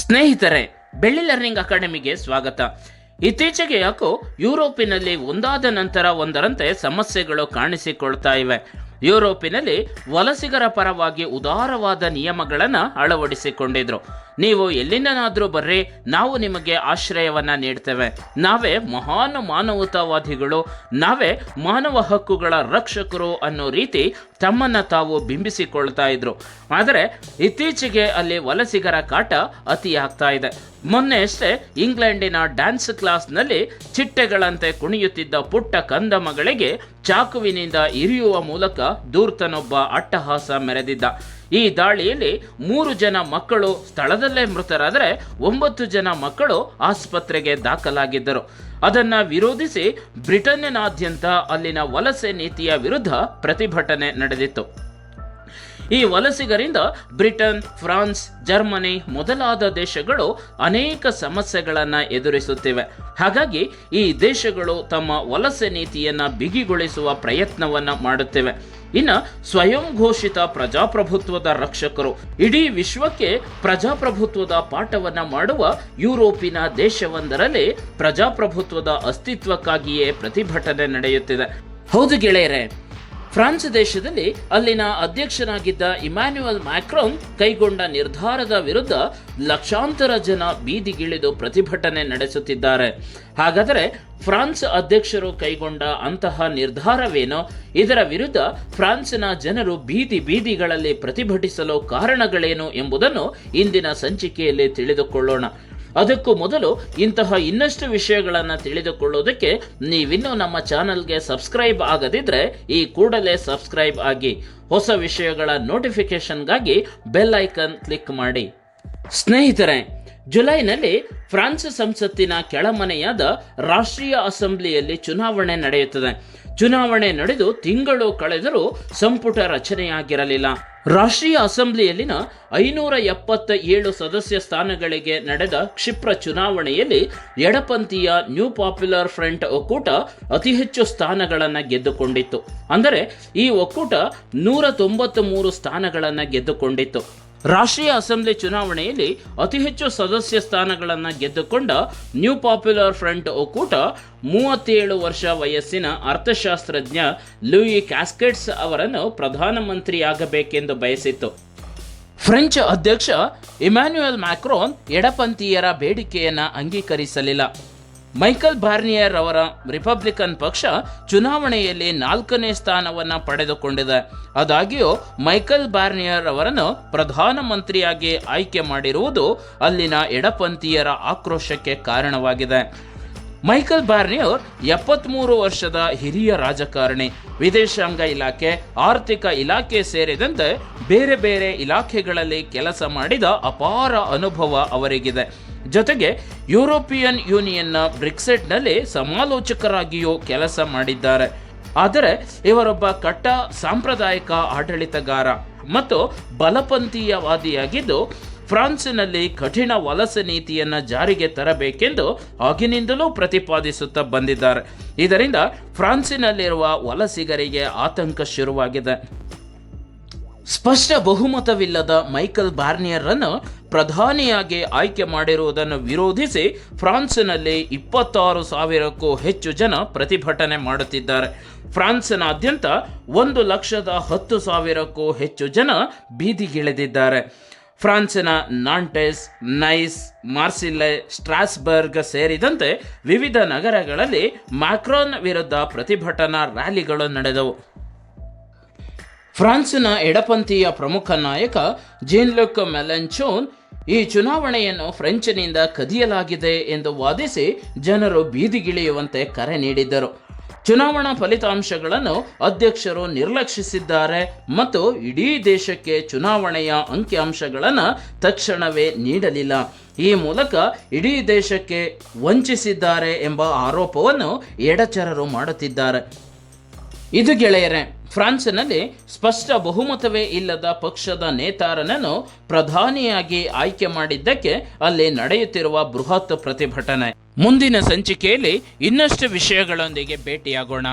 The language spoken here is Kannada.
ಸ್ನೇಹಿತರೆ ಬೆಳ್ಳಿ ಲರ್ನಿಂಗ್ ಅಕಾಡೆಮಿಗೆ ಸ್ವಾಗತ. ಇತ್ತೀಚೆಗೆ ಯಾಕೋ ಯುರೋಪಿನಲ್ಲಿ ಒಂದಾದ ನಂತರ ಒಂದರಂತೆ ಸಮಸ್ಯೆಗಳು ಕಾಣಿಸಿಕೊಳ್ತಾ ಇವೆ. ಯುರೋಪಿನಲ್ಲಿ ವಲಸಿಗರ ಪರವಾಗಿ ಉದಾರವಾದ ನಿಯಮಗಳನ್ನು ಅಳವಡಿಸಿಕೊಂಡಿದ್ರು. ನೀವು ಎಲ್ಲಿಂದನಾದರೂ ಬರ್ರಿ, ನಾವು ನಿಮಗೆ ಆಶ್ರಯವನ್ನ ನೀಡ್ತೇವೆ. ನಾವೇ ಮಹಾನ್ ಮಾನವತಾವಾದಿಗಳು, ನಾವೇ ಮಾನವ ಹಕ್ಕುಗಳ ರಕ್ಷಕರು ಅನ್ನೋ ರೀತಿ ತಮ್ಮನ್ನ ತಾವು ಬಿಂಬಿಸಿಕೊಳ್ತಾ ಇದ್ರು. ಆದರೆ ಇತ್ತೀಚೆಗೆ ಅಲ್ಲಿ ವಲಸಿಗರ ಕಾಟ ಅತಿಯಾಗ್ತಾ ಇದೆ. ಮೊನ್ನೆ ಅಷ್ಟೇ ಇಂಗ್ಲೆಂಡಿನ ಡ್ಯಾನ್ಸ್ ಕ್ಲಾಸ್ನಲ್ಲಿ ಚಿಟ್ಟೆಗಳಂತೆ ಕುಣಿಯುತ್ತಿದ್ದ ಪುಟ್ಟ ಕಂದಮಗಳಿಗೆ ಚಾಕುವಿನಿಂದ ಇರಿಯುವ ಮೂಲಕ ದೂರ್ತನೊಬ್ಬ ಅಟ್ಟಹಾಸ ಮೆರೆದಿದ್ದ. ಈ ದಾಳಿಯಲ್ಲಿ ಮೂರು ಜನ ಮಕ್ಕಳು ಸ್ಥಳದಲ್ಲೇ ಮೃತರಾದರೆ ಒಂಬತ್ತು ಜನ ಮಕ್ಕಳು ಆಸ್ಪತ್ರೆಗೆ ದಾಖಲಾಗಿದ್ದರು. ಅದನ್ನ ವಿರೋಧಿಸಿ ಬ್ರಿಟನ್ನಿನಾದ್ಯಂತ ಅಲ್ಲಿನ ವಲಸೆ ನೀತಿಯ ವಿರುದ್ಧ ಪ್ರತಿಭಟನೆ ನಡೆದಿತ್ತು. ಈ ವಲಸಿಗರಿಂದ ಬ್ರಿಟನ್, ಫ್ರಾನ್ಸ್, ಜರ್ಮನಿ ಮೊದಲಾದ ದೇಶಗಳು ಅನೇಕ ಸಮಸ್ಯೆಗಳನ್ನು ಎದುರಿಸುತ್ತಿವೆ. ಹಾಗಾಗಿ ಈ ದೇಶಗಳು ತಮ್ಮ ವಲಸೆ ನೀತಿಯನ್ನ ಬಿಗಿಗೊಳಿಸುವ ಪ್ರಯತ್ನವನ್ನ ಮಾಡುತ್ತಿವೆ. ಇನ್ನು ಸ್ವಯಂ ಘೋಷಿತ ಪ್ರಜಾಪ್ರಭುತ್ವದ ರಕ್ಷಕರು. ಇಡೀ ವಿಶ್ವಕ್ಕೆ ಪ್ರಜಾಪ್ರಭುತ್ವದ ಪಾಠವನ್ನ ಮಾಡುವ ಯುರೋಪಿನ ದೇಶವೊಂದರಲ್ಲಿ ಪ್ರಜಾಪ್ರಭುತ್ವದ ಅಸ್ತಿತ್ವಕ್ಕಾಗಿಯೇ ಪ್ರತಿಭಟನೆ ನಡೆಯುತ್ತಿದೆ. ಹೌದು ಗೆಳೆಯರೆ ಫ್ರಾನ್ಸ್ ದೇಶದಲ್ಲಿ ಅಲ್ಲಿನ ಅಧ್ಯಕ್ಷನಾಗಿದ್ದ ಇಮ್ಯಾನ್ಯುಯಲ್ ಮ್ಯಾಕ್ರೋನ್ ಕೈಗೊಂಡ ನಿರ್ಧಾರದ ವಿರುದ್ಧ ಲಕ್ಷಾಂತರ ಜನ ಬೀದಿಗಿಳಿದು ಪ್ರತಿಭಟನೆ ನಡೆಸುತ್ತಿದ್ದಾರೆ. ಹಾಗಾದರೆ ಫ್ರಾನ್ಸ್ ಅಧ್ಯಕ್ಷರು ಕೈಗೊಂಡ ಅಂತಹ ನಿರ್ಧಾರವೇನೋ? ಇದರ ವಿರುದ್ಧ ಫ್ರಾನ್ಸ್ನ ಜನರು ಬೀದಿ ಬೀದಿಗಳಲ್ಲಿ ಪ್ರತಿಭಟಿಸಲು ಕಾರಣಗಳೇನು ಎಂಬುದನ್ನು ಇಂದಿನ ಸಂಚಿಕೆಯಲ್ಲಿ ತಿಳಿದುಕೊಳ್ಳೋಣ. ಅದಕ್ಕೂ ಮೊದಲು ಇಂತಹ ಇನ್ನಷ್ಟು ವಿಷಯಗಳನ್ನು ತಿಳಿದುಕೊಳ್ಳೋದಕ್ಕೆ ನೀವಿನ್ನೂ ನಮ್ಮ ಚಾನಲ್ಗೆ ಸಬ್ಸ್ಕ್ರೈಬ್ ಆಗದಿದ್ರೆ ಈ ಕೂಡಲೇ ಸಬ್ಸ್ಕ್ರೈಬ್ ಆಗಿ ಹೊಸ ವಿಷಯಗಳ ನೋಟಿಫಿಕೇಶನ್ಗಾಗಿ ಬೆಲ್ ಐಕನ್ ಕ್ಲಿಕ್ ಮಾಡಿ. ಸ್ನೇಹಿತರೆ, ಜುಲೈನಲ್ಲಿ ಫ್ರಾನ್ಸ್ ಸಂಸತ್ತಿನ ಕೆಳಮನೆಯಾದ ರಾಷ್ಟ್ರೀಯ ಅಸೆಂಬ್ಲಿಯಲ್ಲಿ ಚುನಾವಣೆ ನಡೆಯುತ್ತದೆ. ಚುನಾವಣೆ ನಡೆದು ತಿಂಗಳು ಕಳೆದರೂ ಸಂಪುಟ ರಚನೆಯಾಗಿರಲಿಲ್ಲ. ರಾಷ್ಟ್ರೀಯ ಅಸೆಂಬ್ಲಿಯಲ್ಲಿನ ಐನೂರ ಎಪ್ಪತ್ತ ಏಳು ಸದಸ್ಯ ಸ್ಥಾನಗಳಿಗೆ ನಡೆದ ಕ್ಷಿಪ್ರ ಚುನಾವಣೆಯಲ್ಲಿ ಎಡಪಂಥೀಯ ನ್ಯೂ ಪಾಪ್ಯುಲರ್ ಫ್ರಂಟ್ ಒಕ್ಕೂಟ ಅತಿ ಹೆಚ್ಚು ಸ್ಥಾನಗಳನ್ನು ಗೆದ್ದುಕೊಂಡಿತ್ತು. ಅಂದರೆ ಈ ಒಕ್ಕೂಟ ನೂರ ತೊಂಬತ್ತ ಮೂರು ಸ್ಥಾನಗಳನ್ನು ಗೆದ್ದುಕೊಂಡಿತ್ತು. ರಾಷ್ಟ್ರೀಯ ಅಸೆಂಬ್ಲಿ ಚುನಾವಣೆಯಲ್ಲಿ ಅತಿ ಹೆಚ್ಚು ಸದಸ್ಯ ಸ್ಥಾನಗಳನ್ನು ಗೆದ್ದುಕೊಂಡ ನ್ಯೂ ಪಾಪ್ಯುಲರ್ ಫ್ರಂಟ್ ಒಕ್ಕೂಟ ಮೂವತ್ತೇಳು ವರ್ಷ ವಯಸ್ಸಿನ ಅರ್ಥಶಾಸ್ತ್ರಜ್ಞ ಲೂಯಿ ಕ್ಯಾಸ್ಕೆಟ್ಸ್ ಅವರನ್ನು ಪ್ರಧಾನಮಂತ್ರಿಯಾಗಬೇಕೆಂದು ಬಯಸಿತ್ತು. ಫ್ರೆಂಚ್ ಅಧ್ಯಕ್ಷ ಇಮ್ಯಾನ್ಯುಯಲ್ ಮ್ಯಾಕ್ರೋನ್ ಎಡಪಂಥೀಯರ ಬೇಡಿಕೆಯನ್ನು ಅಂಗೀಕರಿಸಲಿಲ್ಲ. ಮೈಕಲ್ ಬಾರ್ನಿಯರ್ ಅವರ ರಿಪಬ್ಲಿಕನ್ ಪಕ್ಷ ಚುನಾವಣೆಯಲ್ಲಿ ನಾಲ್ಕನೇ ಸ್ಥಾನವನ್ನು ಪಡೆದುಕೊಂಡಿದೆ. ಆದಾಗ್ಯೂ, ಮೈಕಲ್ ಬಾರ್ನಿಯರ್ ಅವರನ್ನು ಪ್ರಧಾನಮಂತ್ರಿಯಾಗಿ ಆಯ್ಕೆ ಮಾಡಿರುವುದು ಅಲ್ಲಿನ ಎಡಪಂಥೀಯರ ಆಕ್ರೋಶಕ್ಕೆ ಕಾರಣವಾಗಿದೆ. ಮೈಕಲ್ ಬಾರ್ನಿಯರ್ ಎಪ್ಪತ್ಮೂರು ವರ್ಷದ ಹಿರಿಯ ರಾಜಕಾರಣಿ. ವಿದೇಶಾಂಗ ಇಲಾಖೆ, ಆರ್ಥಿಕ ಇಲಾಖೆ ಸೇರಿದಂತೆ ಬೇರೆ ಬೇರೆ ಇಲಾಖೆಗಳಲ್ಲಿ ಕೆಲಸ ಮಾಡಿದ ಅಪಾರ ಅನುಭವ ಅವರಿಗಿದೆ. ಜೊತೆಗೆ ಯುರೋಪಿಯನ್ ಯೂನಿಯನ್ನ ಬ್ರಿಕ್ಸೆಟ್ನಲ್ಲಿ ಸಮಾಲೋಚಕರಾಗಿಯೂ ಕೆಲಸ ಮಾಡಿದ್ದಾರೆ. ಆದರೆ ಇವರೊಬ್ಬ ಕಟ್ಟ ಸಾಂಪ್ರದಾಯಿಕ ಆಡಳಿತಗಾರ ಮತ್ತು ಬಲಪಂಥೀಯವಾದಿಯಾಗಿದ್ದು, ಫ್ರಾನ್ಸಿನಲ್ಲಿ ಕಠಿಣ ವಲಸೆ ನೀತಿಯನ್ನು ಜಾರಿಗೆ ತರಬೇಕೆಂದು ಆಗಿನಿಂದಲೂ ಪ್ರತಿಪಾದಿಸುತ್ತಾ ಬಂದಿದ್ದಾರೆ. ಇದರಿಂದ ಫ್ರಾನ್ಸಿನಲ್ಲಿರುವ ವಲಸಿಗರಿಗೆ ಆತಂಕ ಶುರುವಾಗಿದೆ. ಸ್ಪಷ್ಟ ಬಹುಮತವಿಲ್ಲದ ಮೈಕಲ್ ಬಾರ್ನಿಯರನ್ನು ಪ್ರಧಾನಿಯಾಗಿ ಆಯ್ಕೆ ಮಾಡಿರುವುದನ್ನು ವಿರೋಧಿಸಿ ಫ್ರಾನ್ಸ್ನಲ್ಲಿ ಇಪ್ಪತ್ತಾರು ಸಾವಿರಕ್ಕೂ ಹೆಚ್ಚು ಜನ ಪ್ರತಿಭಟನೆ ಮಾಡುತ್ತಿದ್ದಾರೆ. ಫ್ರಾನ್ಸ್ನಾದ್ಯಂತ ಒಂದು ಲಕ್ಷದ ಹತ್ತು ಸಾವಿರಕ್ಕೂ ಹೆಚ್ಚು ಜನ ಬೀದಿಗಿಳಿದಿದ್ದಾರೆ. ಫ್ರಾನ್ಸಿನ ನಾಂಟೆಸ್, ನೈಸ್, ಮಾರ್ಸಿಲ್ಲೆ, ಸ್ಟ್ರಾಸ್ಬರ್ಗ್ ಸೇರಿದಂತೆ ವಿವಿಧ ನಗರಗಳಲ್ಲಿ ಮ್ಯಾಕ್ರಾನ್ ವಿರುದ್ಧ ಪ್ರತಿಭಟನಾ ರ್ಯಾಲಿಗಳು ನಡೆದವು. ಫ್ರಾನ್ಸಿನ ಎಡಪಂಥೀಯ ಪ್ರಮುಖ ನಾಯಕ ಜೀನ್ ಲುಕ್ ಮೆಲೆಂಚೋನ್ ಈ ಚುನಾವಣೆಯನ್ನು ಫ್ರೆಂಚ್ನಿಂದ ಕದಿಯಲಾಗಿದೆ ಎಂದು ವಾದಿಸಿ ಜನರು ಬೀದಿಗಿಳಿಯುವಂತೆ ಕರೆ ನೀಡಿದ್ದರು. ಚುನಾವಣಾ ಫಲಿತಾಂಶಗಳನ್ನು ಅಧ್ಯಕ್ಷರು ನಿರ್ಲಕ್ಷಿಸಿದ್ದಾರೆ ಮತ್ತು ಇಡೀ ದೇಶಕ್ಕೆ ಚುನಾವಣೆಯ ಅಂಕಿಅಂಶಗಳನ್ನು ತಕ್ಷಣವೇ ನೀಡಲಿಲ್ಲ. ಈ ಮೂಲಕ ಇಡೀ ದೇಶಕ್ಕೆ ವಂಚಿಸಿದ್ದಾರೆ ಎಂಬ ಆರೋಪವನ್ನು ಎಡಚರರು ಮಾಡುತ್ತಿದ್ದಾರೆ. ಇದು ಗೆಳೆಯರೆ ಫ್ರಾನ್ಸ್ನಲ್ಲಿ ಸ್ಪಷ್ಟ ಬಹುಮತವೇ ಇಲ್ಲದ ಪಕ್ಷದ ನೇತಾರನನ್ನು ಪ್ರಧಾನಿಯಾಗಿ ಆಯ್ಕೆ ಮಾಡಿದ್ದಕ್ಕೆ ಅಲ್ಲಿ ನಡೆಯುತ್ತಿರುವ ಬೃಹತ್ ಪ್ರತಿಭಟನೆ. ಮುಂದಿನ ಸಂಚಿಕೆಯಲ್ಲಿ ಇನ್ನಷ್ಟು ವಿಷಯಗಳೊಂದಿಗೆ ಭೇಟಿಯಾಗೋಣ.